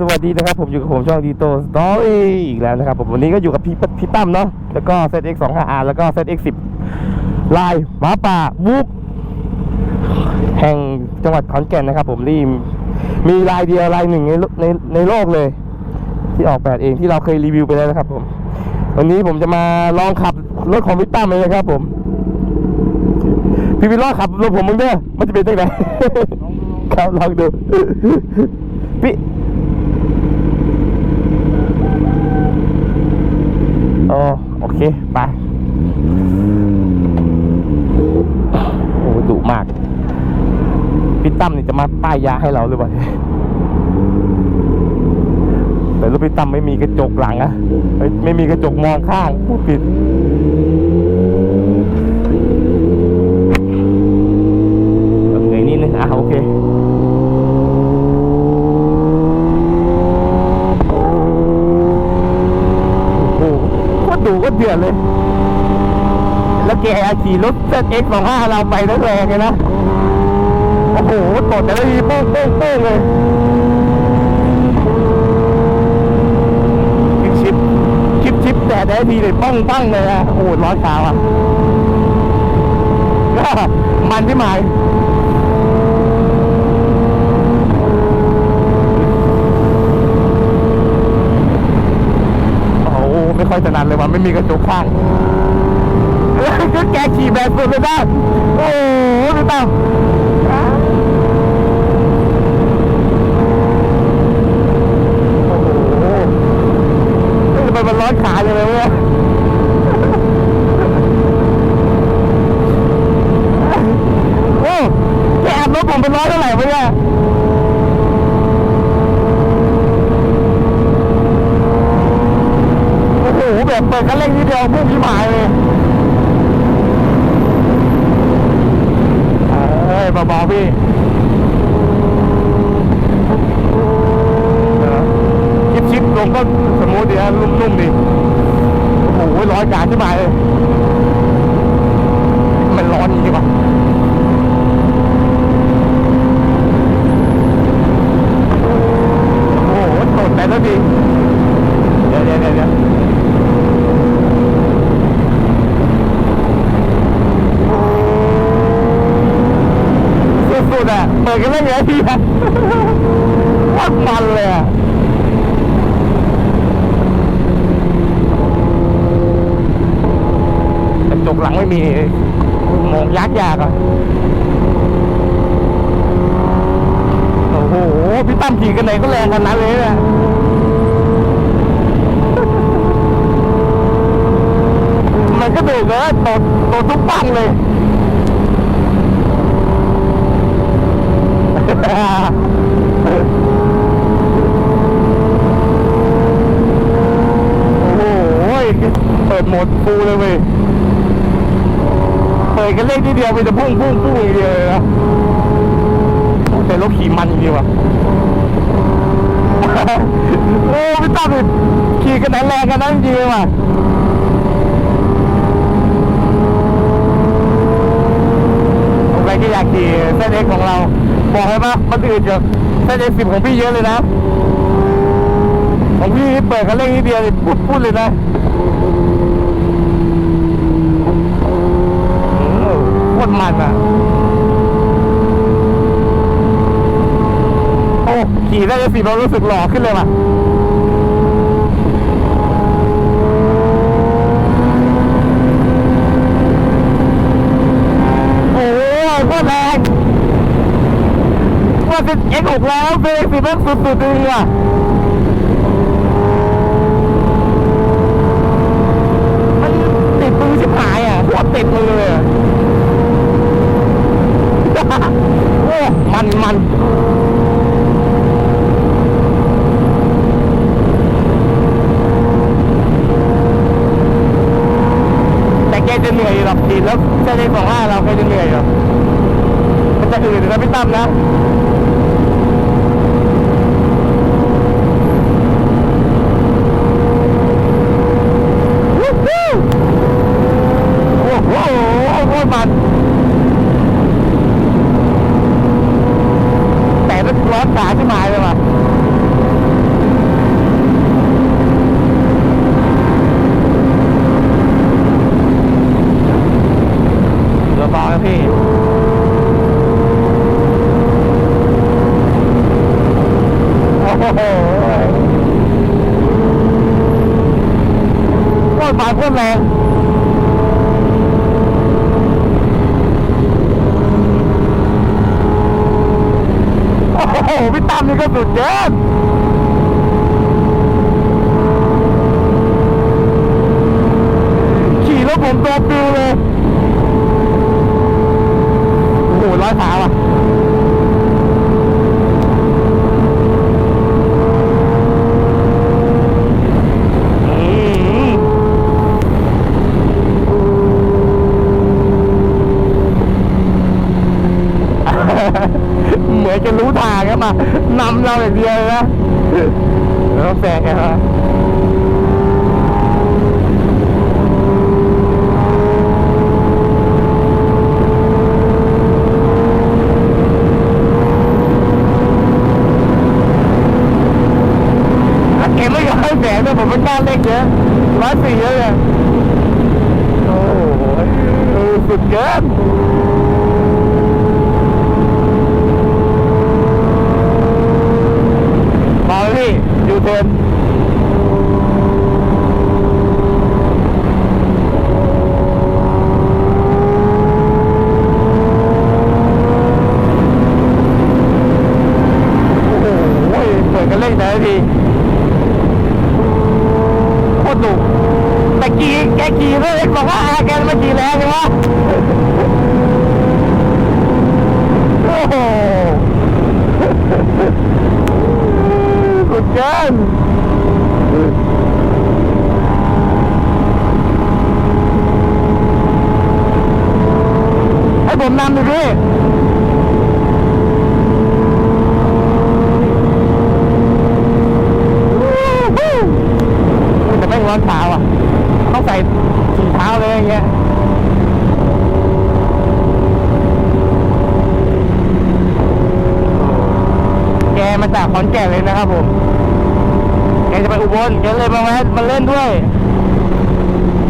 สวัสดีนะครับ ผมอยู่กับผมช่องดีโตสตอรี่อีกแล้วนะครับผมวันนี้ก็อยู่กับพี่พี่ตั้มเนาะแล้วก็ ZX 2 5 R แล้วก็ ZX 10ลายหมาป่าวุกแห่งจังหวัดขอนแก่นนะครับ ผมนี่มีลายเดียวลายหนึ่งในในในโลกเลย ที่ออกแบบเองที่เราเคยรีวิวไปแล้วนะครับ ผม วันนี้ผมจะมาลองขับรถของพี่ตั้มเลยนะครับ ผมพี่วิลล่าขับรถผมมึงเด้อมันจะเป็นยังไงครับลองดูพี่ อ๋อโอเค ไปโอ้ดุมาก พี่ตั้มนี่จะมาป้ายยาให้เราหรือเปล่าแต่รถพี่ตั้มไม่มีกระจกหลังอะไม่ไม่มีกระจกมองข้างพูดผิด เหนื่อยนิดนึงอะโอเค โอ้โหโคตรดุโคตรเดือดเลย แล้วแก ขี่รถเซตเอ็กสองห้าเราไปแรงๆเลยนะ โอ้โหตดแต่ละทีโป้งโป้งโป้งเลยคลิปชิปคลิปชิปแต่แต่ละทีเลยป้องป้งเลยอะโอ้โหร้อนขาอะมันที่หมายโอ้โหไม่ค่อยถนัดเลยว่ะไม่มีกระจกข้าง ก็แกขี่แบบสุดเลยนะโอ้โหพี่ตั้มโอ้โหเฮ้ยทำไมมันร้อนขาอย่างเลยวะโอ้แกแอบรถผมเป็นร้อยเท่าไหร่วะเนี่ยโอ้โหแบบเปิดคันเร่งนิดเดียวพุ่งที่หมายเลย เอ้ยเบาๆพี่เออชิปๆลงก็สมูทดีนะนุ่มๆดีโอ้โหร้อยจานที่หมายเลย มันร้อนจริงๆป่ะโอ้โหตดแต่ละทีเดี๋ยวเดี๋ยวเดี๋ยวเดี๋ยว สุดๆอะเปิดกันเล่นเยอะทีอะวัดมันเลยอะกระ จกหลังไม่มีมองยักษ์ยากอะโอ้โหพี่ตั้มขี่กันไหนก็แรงกันนั้นเลยนี่ยมันก็เดูเลยตดตดทุกปังเลยโอ้โหเปิดหมดฟูเลยเว้ย เปิดกันเลขทีเดียวมันจะพุ่งพุ่งพุ่งอย่างเดียวเลยนะแต่รถขี่มันจริงๆว่ะโอ้พี่ตั้มดิขี่กันแรงกันนั้นจริงว่ะใครที่อยากขี่เส้นเอ็กของเรา บอกให้ว่ามันอื่นจากเส้นเอ็กสิบของพี่เยอะเลยนะ ของพี่เปิดคันเร่งนิดเดียวนี่พูดพูดเลยนะเออ โคตรมันอะโอ้ขี่ได้สิเรารู้สึกหล่อขึ้นเลยว่ะโอ้โหโคตรแรงว่าเป็น X6 แล้วเป็น X10 แม่งสุดๆจริงว่ะ มันติดมือชิบหายอะโคตรติดมือเลยอะ โอ้มันมันแต่แกจะเหนื่อยอยู่หรอกดีแล้วเส้นเล็กสองห้าเราแกจะเหนื่อยอยู่มันจะอื่นนะพี่ตั้มนะ วู้ฮู้โอ้โหโคตรมัน แต่ โหโคตรมา โอ้โหพี่ตั้มนี่ก็สุดยอดขี่รถผมตัวปิวเลย โอ้โหร้อยขาว่ะ อืม เหมือนจะรู้ทางครับมา นำเราอย่างเดียวเลยนะแล้วแซงไงวะถ้าเก็บไม่ยอมให้แสงเนี่ยผมไม่กล้าเล่นเยอะร้อยสี่เยอะเลยโอ้โหเออสุดเกิน มาเลยพี่ยูเทิร์นโอ้โหเปิดกันเล่นแต่ละทีโคตรดุแต่ขี่แกขี่เรื่องเล็กบอกว่าแกไม่ขี่แรงใช่ไหมโอ้โห สุด เกินให้ผมนำดิพี่แต่ไม่งร้อนเท้าอะ ต้องใส่ถุงเท้าเลยอย่างเงี้ยแกมาจากขอนแก่นเลยนะครับผม อุบลแกเลยมาแวะมาเล่นด้วย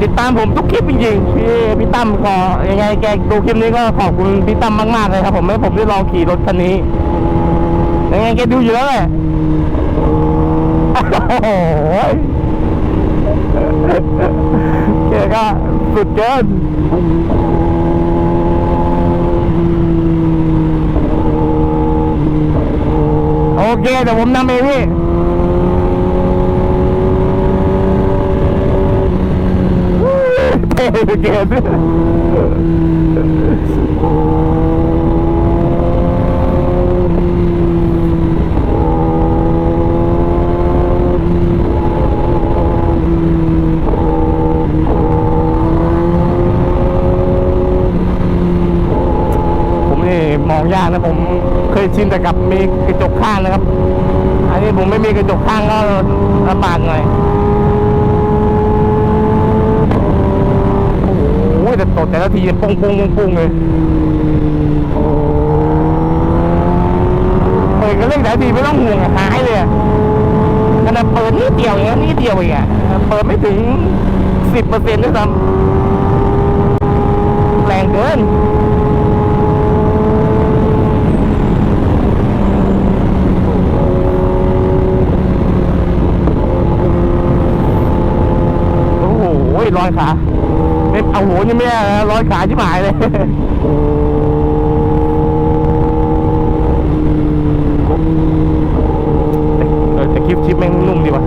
ติดตามผมทุกคลิปจริงๆพี่พี่ตั้มขอยังไงแกดูคลิปนี้ก็ขอบคุณพี่ตั้มมากๆเลยครับ ผมให้ผมได้ลองขี่รถคันนี้ยังไงแกดูอยู่แล้วแหละโอ้โหแกก็สุดเกินโอเคเดี๋ยวผมนำเองพี่ เกินผมนี่มองยากนะผมเคยชินแต่กับมีกระจกข้างนะครับ อันนี้ผมไม่มีกระจกข้างก็ลำบากหน่อย โอ้โหแต่ตดแต่ละทีปุ้งปุ้งปุ้งปุ้งเลยเปิดก็เล่นแต่ทีไม่ต้องห่วงอะหายเลยขนาดเปิดนิดเดียวอย่างเงี้นิดเดียวเองอะเปิดไม่ถึงสิบเปอร์เซ็นต์ด้วยซ้ำแรงเกินโอ้โหร้อยขา เอาโหยังไม่ได้นะร้อยขาชิบหายเลยเออแต่คลิปชิปแม่งนุ่มดีว่ะ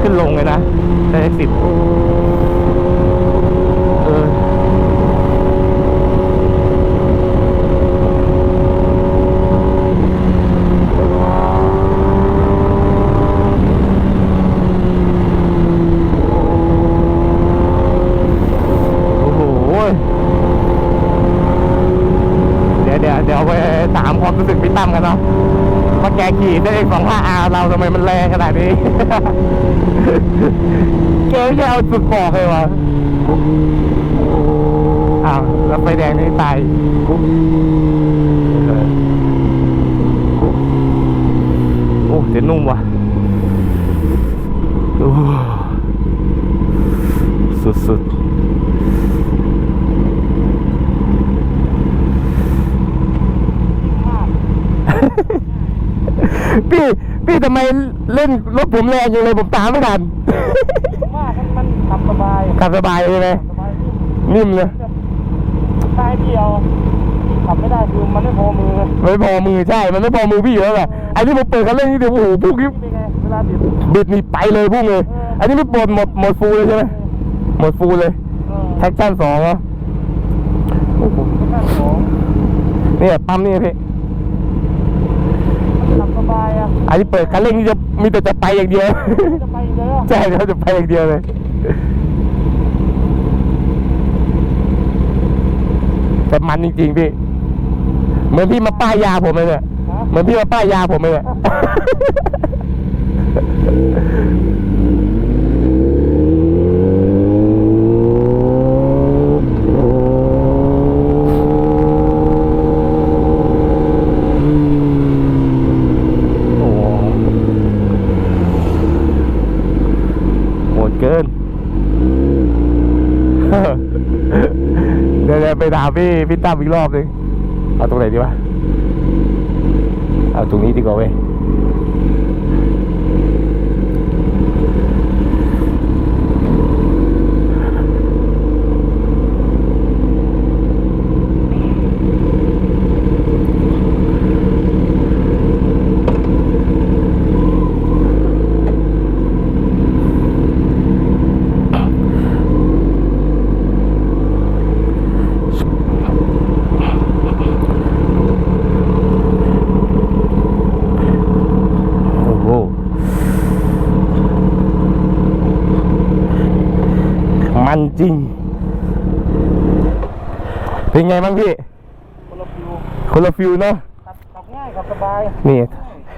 ขึ้นลงเลยนะได้สิบเออ โอ้โห เดี๋ยวเดี๋ยวเดี๋ยวไปถามความรู้สึกพี่ตั้มกันเนาะ ว่าแกขี่ได้เอกสองห้าอาเราทำไมมันแรงขนาดนี้แกไม่ใช่เอาสุดบอกเลยวะอ้าวแล้วไฟแดงนี่ตายเออโอ้เสียนุ่มว่ะโอ้สุดๆ พี่ พี่ทำไมเล่นรถผมแรงอย่างเลยผมตามไม่ทันผมว่ามันมันขับสบายขับสบายใช่ไหมสบายนิ่มเลยแบบตายเดียวขับไม่ได้คือมันไม่พอมือไม่พอมือใช่มันไม่พอมือพี่อยู่แล้วแหละไอ้นี่ผมเปิดคันเร่งนี่เดี๋ยวโอ้โหพุ่งนี่เป็นไงเวลาบิดบิดนี่ไปเลยพุ่งเลยอันนี้ไม่ปลดหมดหมดฟูลเลยใช่ไหมหมดฟูลเลยเออแท็กชั่นสองเหรอโอ้โหไม่ข้างสองเนี่ยปั๊มนี่พี่ ขับสบายอะอันนี้เปิดคันเร่งนี่จะมีแต่จะไปอย่างเดียว จะไปเลยอะใช่เขาจะไปอย่างเดียวเลยแต่มันจริงๆพี่ เหมือนพี่มาป้ายยาผมเลยเนี่ยฮะเหมือนพี่มาป้ายยาผมเลยเนี่ย โอ้โหโหดเกิน เดี๋ยวๆไปถาม พี่พี่ตั้มอีกรอบหนึงเอาตรงไหนดีวะเอาตรงนี้ดีกว่าเว้ย จริง เป็นไงบ้างพี่ คนละฟิวคนละฟิลเนาะขับขับง่ายขับสบายนี่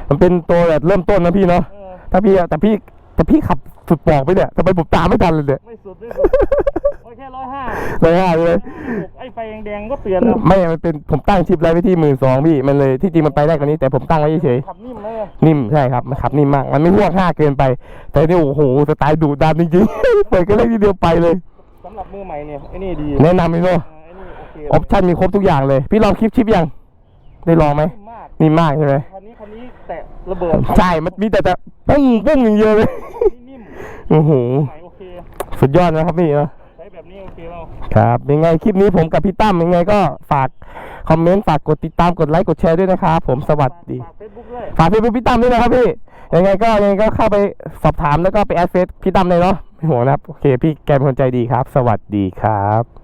มันเป็นตัวแบบเริ่มต้นนะพี่เนาะเออถ้าพี่แต่พี่แต่พี่ขับสุดปอกไปเนี่ยทำไมผมตามไม่ทันเลยเนี่ยไม่สุดไม่สุดโอ้ยแค่ร้อยห้าเลยฮะเลย ไอ้ไฟแดงๆก็เตือนแล้วไม่ มันเป็นผมตั้งชิปไลท์ไว้ที่หมื่นสองพี่ มันเลยที่จริงมันไปได้กว่านี้แต่ผมตั้งไว้เฉยขับนิ่มเลยอะๆนิ่มใช่ครับ มันขับนิ่มมาก มันไม่ห่วงห้าเกินไป แต่นี่โอ้โหสไตล์ดุดันจริงๆ เปิดก็เล่นทีเดียวไปเลยสำหรับมือใหม่เนี่ยไอ้นี่ดีแนะนำเลยเนาะอ่าไอ้นี่โอเคออปชั่นมีครบทุกอย่างเลย พี่ลองคลิปชิปยัง ได้ลองไหมนิ่มมากนิ่มมากใช่ไหมคันนี้คันนี้แตะระเบิดใช่มันมีแต่จะปุ้งปุ้งอย่างเดียวเลยนี่นิ่มโอ้โหใหม่โอเคสุดยอดนะครับพี่เนาะใช้แบบนี้โอเคแล้วครับยังไงคลิปนี้ผมกับพี่ตั้มยังไงก็ฝากคอมเมนต์ฝากกดติดตามกดไลค์กดแชร์ด้วยนะครับผมสวัสดี ฝากเฟซบุ๊กด้วย ฝากเฟซบุ๊กพี่ตั้มด้วยนะครับพี่ ยังไงก็ยังไงก็เข้าไปสอบถามแล้วก็ไปแอดเฟซพี่ตั้มเลยเนาะไม่ห่วงนะครับ โอเค พี่แกเป็นคนใจดีครับ สวัสดีครับ